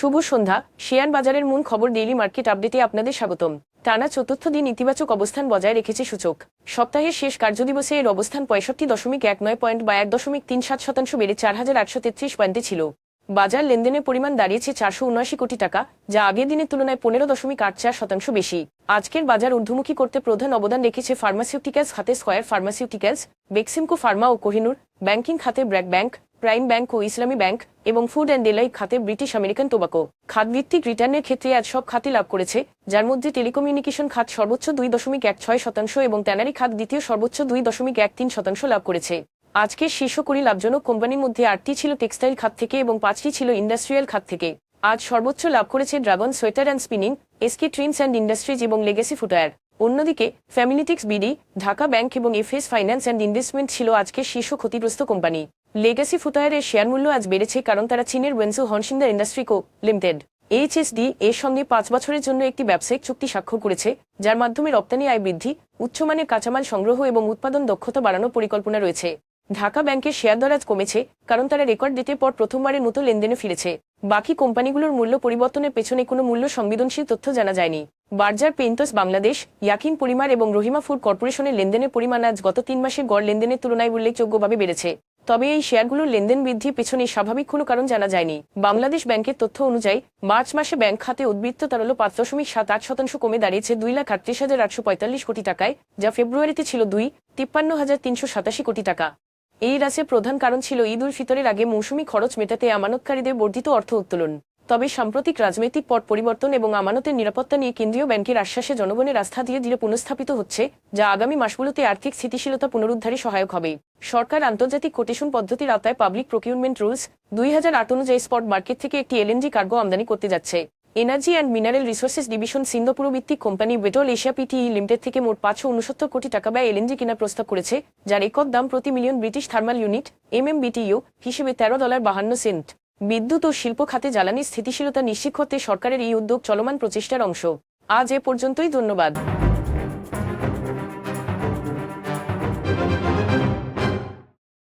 শুভ সন্ধ্যা। Share বাজারের মূল খবর ডেইলি মার্কেট আপডেটে আপনাদের স্বাগতম। টানা চতুর্থ দিন ইতিবাচক অবস্থান বজায় রেখেছে সূচক। সপ্তাহের শেষ কার্যদিবসে এর অবস্থান পঁয়ষট্টি দশমিক এক নয় পয়েন্ট বা এক দশমিক তিন সাত শতাংশ বেড়ে চার হাজার আটশো তেত্রিশ পয়েন্টে ছিল। বাজার লেনদেনের পরিমাণ দাঁড়িয়েছে চারশো উনআশি কোটি টাকা, যা আগের দিনের তুলনায় পনেরো দশমিক আট চার শতাংশ বেশি। আজকের বাজার ঊর্ধ্বমুখী করতে প্রধান অবদান রেখেছে ফার্মাসিউটিক্যালস খাতে স্কয়ার ফার্মাসিউটিক্যালস, বেক্সিমকো ফার্মা ও কোহিনুর, ব্যাংকিং খাতে ব্র্যাক ব্যাংক প্রাইম ব্যাংক ও ইসলামী ব্যাংক এবং ফুড অ্যান্ড ডেলাই খাতে ব্রিটিশ আমেরিকান টোবাকো। খাতভিত্তিক রিটার্নের ক্ষেত্রে আজ সব খাতে লাভ করেছে, যার মধ্যে টেলিকমিউনিকেশন খাত সর্বোচ্চ দুই দশমিক এক ছয় শতাংশ এবং ট্যানারি খাত দ্বিতীয় সর্বোচ্চ দুই দশমিক এক তিন শতাংশ লাভ করেছে। আজকের শীর্ষ কুড়ি লাভজনক কোম্পানির মধ্যে আটটি ছিল টেক্সটাইল খাত থেকে এবং পাঁচটি ছিল ইন্ডাস্ট্রিয়াল খাত থেকে। আজ সর্বোচ্চ লাভ করেছে Dragon Sweater and Spinning, SK Trims and Industries এবং লেগেসি ফুটওয়্যার। অন্যদিকে ফ্যামিলিটিক্স বিডি ঢাকা ব্যাংক এবং এফএস ফাইন্যান্স অ্যান্ড ইনভেস্টমেন্ট ছিল আজকের শীর্ষ ক্ষতিগ্রস্ত কোম্পানি। লেগাসি ফুটওয়্যারের শেয়ার মূল্য আজ বেড়েছে কারণ তারা চীনের ওয়েন্সু হনসিন্দার ইন্ডাস্ট্রি কো লিমিটেড এইচএসডি এর সঙ্গে পাঁচ বছরের জন্য একটি ব্যবসায়িক চুক্তি স্বাক্ষর করেছে, যার মাধ্যমে রপ্তানি আয় বৃদ্ধি, উচ্চমানের কাঁচামাল সংগ্রহ এবং উৎপাদন দক্ষতা বাড়ানোর পরিকল্পনা রয়েছে। ঢাকা ব্যাংকের শেয়ার দর আজ কমেছে, কারণ তারা রেকর্ড ডেটের পর প্রথমবারের মতো লেনদেনে ফিরেছে। বাকি কোম্পানিগুলোর মূল্য পরিবর্তনের পেছনে কোনো মূল্য সংবেদনশীল তথ্য জানা যায়নি। বার্জার পেইন্টস বাংলাদেশ, ইয়াকিন পরিমার এবং রহিমা ফুড কর্পোরেশনের লেনদেনের পরিমাণ আজ গত তিন মাসের গড় লেনদেনের তুলনায় উল্লেখযোগ্যভাবে বেড়েছে। তবে এই শেয়ারগুলোর লেনদেন বৃদ্ধির পেছনে স্বাভাবিক কোনো কারণ জানা যায়নি। বাংলাদেশ ব্যাংকের তথ্য অনুযায়ী, মার্চ মাসে ব্যাংক খাতে উদ্বৃত্ত তারল পাঁচ দশমিক সাত আট শতাংশ কমে দাঁড়িয়েছে দুই লাখ আটত্রিশ হাজার আটশো পঁয়তাল্লিশ কোটি টাকায়, যা ফেব্রুয়ারিতে ছিল দুই, তিপ্পান্ন হাজার তিনশো সাতাশি কোটি টাকা। এই হ্রাসের প্রধান কারণ ছিল ঈদ উল ফিতরের আগে মৌসুমি খরচ মেটাতে আমানতকারীদের বর্ধিত অর্থ উত্তোলন। তবে সাম্প্রতিক রাজনৈতিক পট পরিবর্তন এবং আমানতের নিরাপত্তা নিয়ে কেন্দ্রীয় ব্যাংকের আশ্বাসে জনগণের আস্থা দিয়ে ধীরে পুনঃস্থাপিত হচ্ছে, যা আগামী মাসগুলোতে আর্থিক স্থিতিশীলতা পুনরুদ্ধারে সহায়ক হবে। সরকার আন্তর্জাতিক কোটেশন পদ্ধতির আওতায় পাবলিক প্রকিউরমেন্ট রুলস দুই হাজার আট অনুযায়ী স্পট মার্কেট থেকে একটি এলএনজি কার্গো আমদানি করতে যাচ্ছে। Energy and mineral resources division Singapore ভিত্তিক company Vitol Asia PT limited থেকে মোট পাঁচশো উনসত্তর কোটি টাকা ব্যয় এলএনজি কেনার প্রস্তাব করেছে, যার একক দাম প্রতি million British thermal unit MMBTU হিসেবে তেরো ডলার বাহান্ন সেন্ট। বিদ্যুৎ ও শিল্প খাতে জ্বালানি স্থিতিশীলতা নিশ্চিত করতে সরকারের এই উদ্যোগ চলমান প্রচেষ্টার অংশ। আজ এ পর্যন্তই ধন্যবাদ।